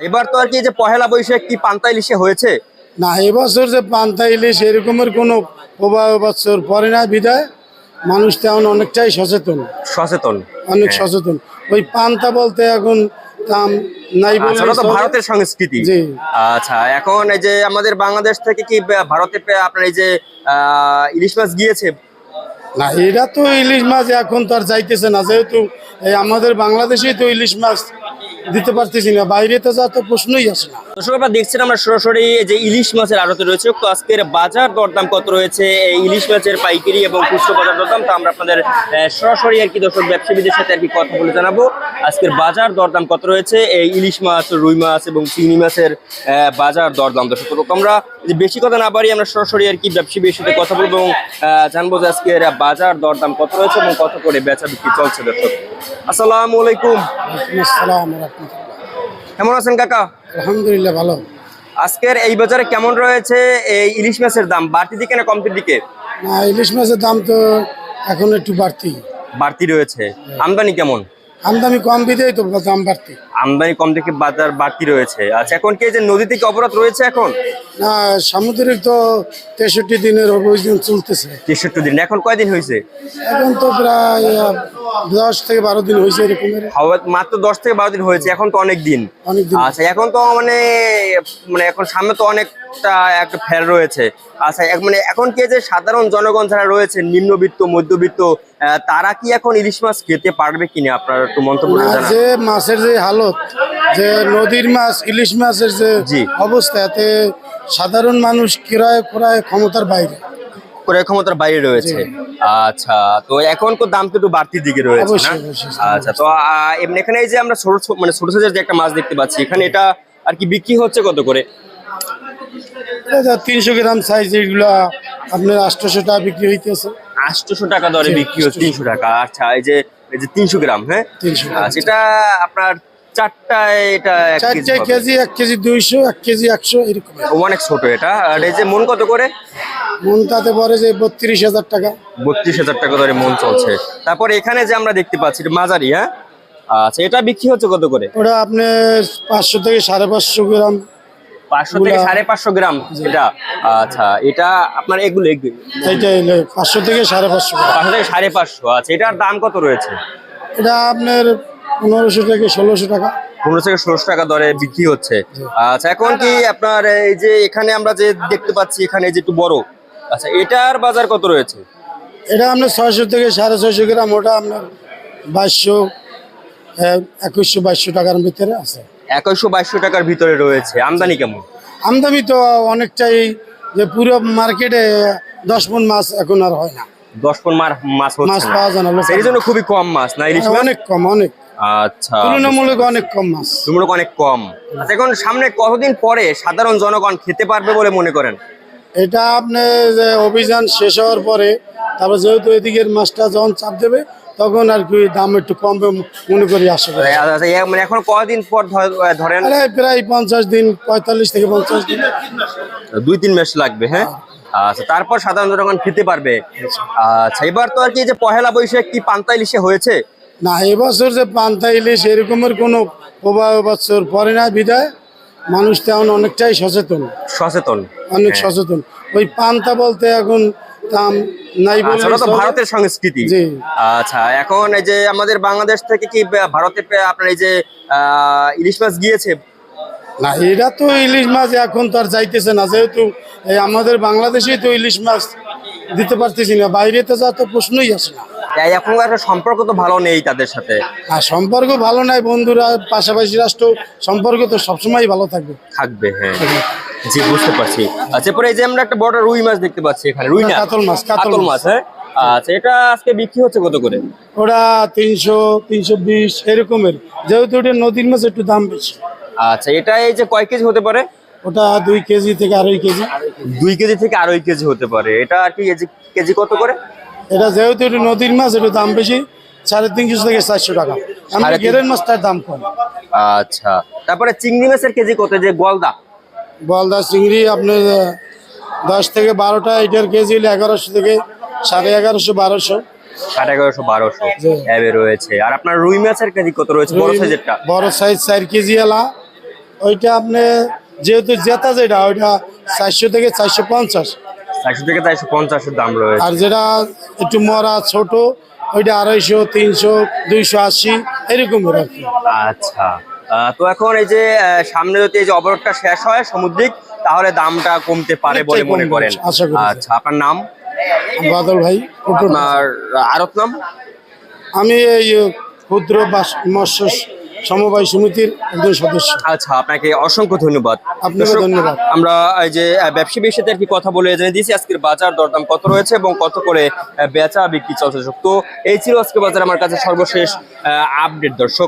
এবার তো আর কি যে পহেলা বৈশাখ কি পান্তা ইলিশে হয়েছে? না এবছর যে পান্তা ইলিশ এরকমের কোনো প্রভাব বছর পরে না বিদায়। মানুষ তেমন অনেকটাই সচেতন। সচেতন। অনেক সচেতন। ওই পান্তা বলতে এখন দাম নাই বলে আচ্ছা, তো ভারতের সংস্কৃতি। জি। আচ্ছা এখন এই যে আমাদের বাংলাদেশ থেকে কি ভারতে আপনার এই যে ইলিশ মাছ গিয়েছে? না এরা তো ইলিশ মাছ এখন তো আর যাইতেছে না। যেহেতু আমাদের বাংলাদেশেই তো ইলিশ মাছ দিতে পারতেছি না, বাইরে তো যা তো প্রশ্নই আসে না। দর্শক, আপনারা দেখছেন আমরা সরাসরি যে ইলিশ মাছের আড়তে রয়েছে আজকের বাজার দরদাম কত রয়েছে? এই ইলিশ মাছের পাইকারি এবং খুচরো বাজার দরদাম, তা আমরা আপনাদের সরাসরি আর কি দর্শক, ব্যবসায়ীদের সাথে আর কি কথা বলে জানাব। আজকের বাজার দরদাম কত রয়েছে? এই ইলিশ মাছ, রুই মাছ এবং চিংড়ি মাছের বাজার দরদাম দর্শক আমরা যে বেশি কথা না পারি আমরা সরাসরি আর কি ব্যবসায়ীদের সাথে কথা বলব এবং জানব যে আজকের বাজার দরদাম কত রয়েছে এবং কত করে বেচা বিক্রি চলছে দর্শক। আসসালামু আলাইকুম। কেমন আছেন কাকা? আলহামদুলিল্লাহ ভালো। আজকের এই বাজারে কেমন রয়েছে এই ইলিশ মাছের দাম? বাড়তি দিকে না কমতির দিকে? না ইলিশ মাছের দাম তো এখন একটু বাড়তি। বাড়তি রয়েছে। আমদানি কেমন? আমদানি কম বিদেই তো দাম বাড়তি। আমদানি কম থেকে বাজার বাড়তি রয়েছে। আচ্ছা এখন কি যে নদী থেকে অবরোধ রয়েছে এখন? না সামুদ্রিক তো তেষট্টি দিনের অভিযান চলতেছে। তেষট্টি দিন। এখন কয়দিন হয়েছে? এখন তো প্রায় দশ থেকে বারো দিন হয়েছে এরকমের। হওয়া- মাত্র দশ থেকে বারো দিন হয়েছে এখন তো অনেক দিন। অনেক দিন। আচ্ছা এখন তো মানে মানে এখন সামনে তো অনেকটা একটা ফের রয়েছে। আচ্ছা মানে এখন কি যে সাধারণ জনগণ যারা রয়েছে নিম্নবিত্ত মধ্যবিত্ত তারা কি এখন ইলিশ মাছ খেতে পারবে কিনা? আপনার একটু মন্তব্য যে মাছের যে হালত যে নদীর মাছ ইলিশ মাছের যে। অবস্থা এতে সাধারণ মানুষ ক্রয় ক্রয় ক্ষমতার বাইরে। ক্রয় ক্ষমতার বাইরে রয়েছে। আচ্ছা তো এখন তো দাম তো একটু বাড়তির দিকে রয়েছে না। আচ্ছা তো এমনি এখানে এই যে আমরা ছোট- মানে ছোট সাইজের যে একটা মাছ দেখতে পাচ্ছি এখানে এটা আর কি বিক্রি হচ্ছে কত করে? তিনশো গ্রাম সাইজ এগুলা আপনার আটশোশো টাকা বিক্রি হইতেছে। আটশোশো টাকা দরে বিক্রি হচ্ছে তিনশো টাকা। আচ্ছা এই যে এই যে তিনশো গ্রাম হ্যাঁ? 300 গ্রাম। আচ্ছা এটা আপনার চারটায় এটা চারটে। কেজি এক কেজি দুইশো এক কেজি একশো এরকম। অনেক ছোট এটা। আর এই যে মন কত করে? মন তাতে পরে যে বত্রিশ হাজার টাকা। বত্রিশ হাজার টাকা ধরে মন চলছে। তারপর এখানে যে আমরা দেখতে পাচ্ছি এটা মাঝারি হ্যাঁ? আচ্ছা এটা বিক্রি হচ্ছে কত করে? ওটা আপনার পাঁচশো থেকে সাড়ে পাঁচশো গ্রাম। পাঁচশো থেকে সাড়ে পাঁচশো গ্রাম এটা। আচ্ছা এটা আপনার এগুলো এগুলো পাঁচশো থেকে সাড়ে পাঁচশো পাঁচশো থেকে সাড়ে পাঁচশো। আচ্ছা এটার দাম কত রয়েছে? এটা আপনার পনেরোশো থেকে ষোলোশো টাকা। পনেরো থেকে ষোলোশো টাকা দরে বিক্রি হচ্ছে। আচ্ছা এখন কি আপনার এই যে এখানে আমরা যে দেখতে পাচ্ছি এখানে যে একটু বড়। আচ্ছা এটার বাজার কত রয়েছে? এটা আপনার ছয়শো থেকে সাড়ে ছয়শো গ্রাম ওটা আপনার বাইশশো একুশশো বাইশশো টাকার ভিতরে আছে। একুশশো বাইশশো টাকার ভিতরে রয়েছে। আমদানি কেমন? আমদানি তো অনেকটাই যে পুরো মার্কেটে দশ মন মাছ এখন আর হয় না। দশ পন মাছ মাছ পাওয়া যায় না সেই জন্য খুবই কম মাছ না ইলিশ অনেক কম অনেক। আচ্ছা। তুলনামূলক অনেক কম মাছ। তুমুলক অনেক কম। আচ্ছা এখন সামনে কতদিন পরে সাধারণ জনগণ খেতে পারবে বলে মনে করেন? এটা আপনি যে অভিযান শেষ হওয়ার পরে তারপর যেহেতু এদিকের মাছটা যখন চাপ দেবে তখন আর কি দাম একটু কমবে মনে করি আশা করি। আচ্ছা, মানে এখন কদিন পর ধরেন? প্রায় পঞ্চাশ দিন পঁয়তাল্লিশ থেকে পঞ্চাশ দিন। দুই তিন মাস লাগবে হ্যাঁ? আচ্ছা তারপর সাধারণ জনগণ খেতে পারবে আচ্ছা। এবার তো আর কি যে পহেলা বৈশাখ কি পান্তা ইলিশে হয়েছে? না এবছর যে পান্তা ইলিশ এরকমের কোনো প্রভাব পরে না বিদায়। মানুষ তেমন অনেকটাই সচেতন। সচেতন। অনেক সচেতন। ওই পান্তা বলতে এখন দাম নাই বলে আচ্ছা তো ভারতের সংস্কৃতি। আচ্ছা এখন এই যে আমাদের বাংলাদেশ থেকে কি ভারতে পে- আপনার এই যে আহ, ইলিশ মাছ গিয়েছে? না এরা তো ইলিশ মাছ এখন তো আর যাইতেছে না যেহেতু আমাদের বাংলাদেশেই তো ইলিশ মাছ দিতে পারতেছি না বাইরে তো যা তো প্রশ্নই আসে না। তাই এখন একটা সম্পর্ক তো ভালো নেই তাদের সাথে। আর সম্পর্ক ভালো নাই বন্ধুরা পাশাপাশি রাষ্ট্র সম্পর্ক তো সবসময় ভালো থাকবে। থাকবে হ্যাঁ। জি বুঝতে পারছি। আচ্ছা পরে এই যে আমরা একটা বড় রুই মাছ দেখতে পাচ্ছি এখানে রুই না? কাতল মাছ, কাতল মাছ। হ্যাঁ? আচ্ছা এটা আজকে বিক্রি হচ্ছে কত করে? ওরা তিনশো তিনশো বিশ এরকমের। যেহেতু ওটা নদীর মাছ একটু দাম বেশি। আচ্ছা এটা এই যে কয় কেজি হতে পারে? ওটা দুই কেজি থেকে আড়াই কেজি। দুই কেজি থেকে আড়াই কেজি হতে পারে। এটা আর কি কেজি কেজি কত করে? এটা যেহেতু একটু নদীর মাছ একটু দাম বেশি সাড়ে তিনশো থেকে চারশো টাকা। আমরা গেরের মাছটার দাম কম। আচ্ছা তারপরে চিংড়ি মাছের কেজি কত? যে গলদা। বলদা চিংড়ি আপনার আহ, দশ থেকে বারোটা এটার কেজি হলে এগারোশো থেকে সাড়ে এগারোশো বারোশো। সাড়ে এগারোশো বারোশো। রয়েছে। আর আপনার রুই মাছের কেজি কত রয়েছে? বড় সাইজেরটা? বড় সাইজ চার কেজি এলা। ওইটা আপনি যেহেতু জেতা যেটা ওইটা চারশো থেকে চারশো পঞ্চাশ। চারশো থেকে চারশো পঞ্চাশের দাম রয়েছে। আর যেটা একটু মরা ছোট ওইটা আড়াইশো তিনশো দুইশো আশি এরকমের আর আচ্ছা। তো এখন এই যে সামনে যদি এই যে অবরোধটা শেষ হয় সামুদ্রিক তাহলে দামটা কমতে পারে বলে মনে করেন। আচ্ছা আপনার নাম? বাদল ভাই আপনার আরত নাম? আমি এই ক্ষুদ্র মৎস্য সমবায় সমিতির একজন সদস্য। আচ্ছা আপনাকে অসংখ্য ধন্যবাদ। আপনাকে ধন্যবাদ। আমরা এই যে আহ, ব্যবসায়ীর সাথে আর কি কথা বলে জেনে দিয়েছি আজকের বাজার দরদাম কত রয়েছে এবং কত করে বেচা বিক্রি চলছে। তো এই ছিল আজকে বাজার আমার কাছে সর্বশেষ আপডেট। দর্শক